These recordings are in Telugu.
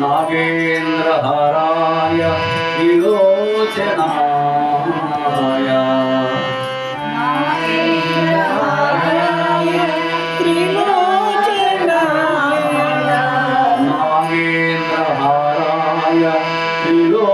నాగేంద్రహారాయ విలోచనాయ నాగేంద్రహారాయ విలోచనాయ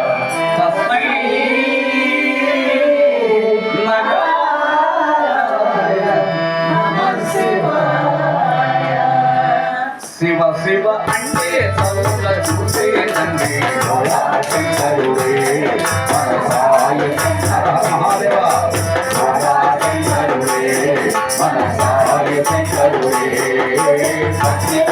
శివ శివ అంటే చదువుల చూసే తండ్రి శంకరుడే మన సాయి శంకర మహాదేవ శంకరుడే మన సాయి శంకరుడే శివ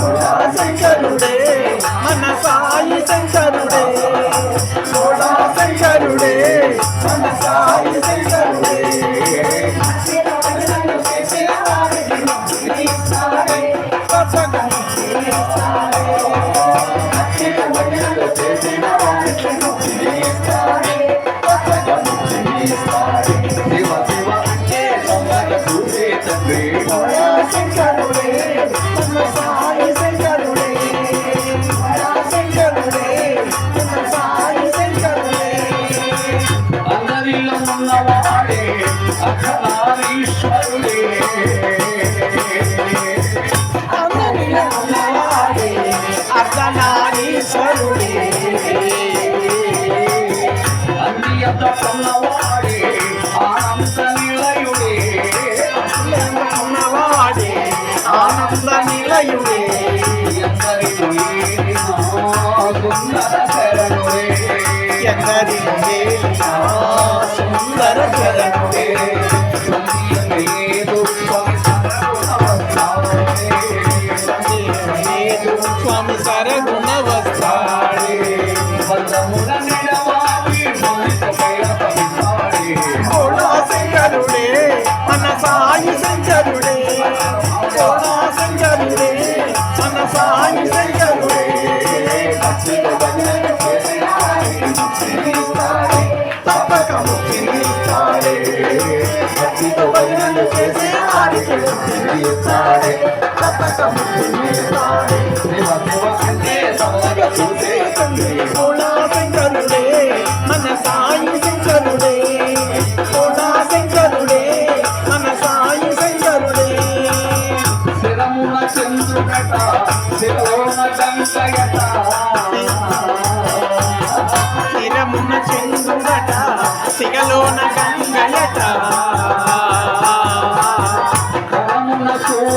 감사합니다. అందరిలో ఉన్నవాడే అఖలారీశ్వరుడే ఉన్నవాడే ఆనంద నిలయుడే ఉన్నవాడే ఆనంద నిలయుడే. ఎందరిలో శరణుడే ఎందరిలో संसार गुण वसारे। थोड़ा संजरुड़े मनसाई संजरुड़े थोड़ा संजरुड़े मनसाई संजरुड़े तपक मुखी तारे भक्ति तो बजरंग से हार के मुखी तारे तपक मुखी I'm in my chamber.